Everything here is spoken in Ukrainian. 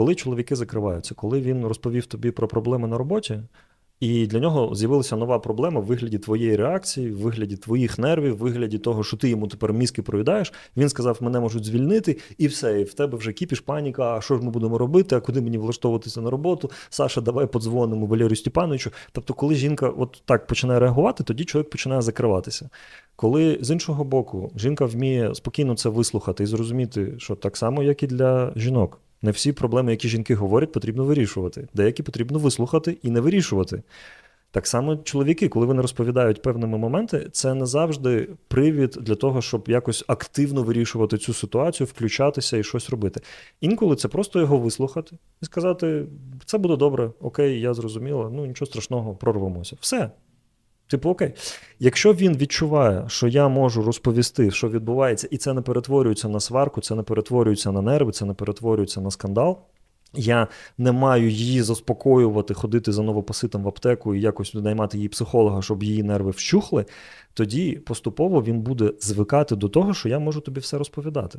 Коли чоловіки закриваються, коли він розповів тобі про проблеми на роботі, і для нього з'явилася нова проблема в вигляді твоєї реакції, в вигляді твоїх нервів, в вигляді того, що ти йому тепер мізки проїдаєш. Він сказав, мене можуть звільнити, і все. І в тебе вже кіпіш, паніка. А що ж ми будемо робити? А куди мені влаштовуватися на роботу? Саша, давай подзвонимо Валерію Степановичу. Тобто, коли жінка от так починає реагувати, тоді чоловік починає закриватися. Коли з іншого боку жінка вміє спокійно це вислухати і зрозуміти, що так само, як і для жінок. Не всі проблеми, які жінки говорять, потрібно вирішувати. Деякі потрібно вислухати і не вирішувати. Так само чоловіки, коли вони розповідають певними моменти, це не завжди привід для того, щоб якось активно вирішувати цю ситуацію, включатися і щось робити. Інколи це просто його вислухати і сказати: це буде добре, окей, я зрозуміла, ну нічого страшного, прорвемося. Все. Типу, окей, якщо він відчуває, що я можу розповісти, що відбувається, і це не перетворюється на сварку, це не перетворюється на нерви, це не перетворюється на скандал. Я не маю її заспокоювати, ходити за новопоситом в аптеку і якось наймати її психолога, щоб її нерви вщухли. Тоді поступово він буде звикати до того, що я можу тобі все розповідати.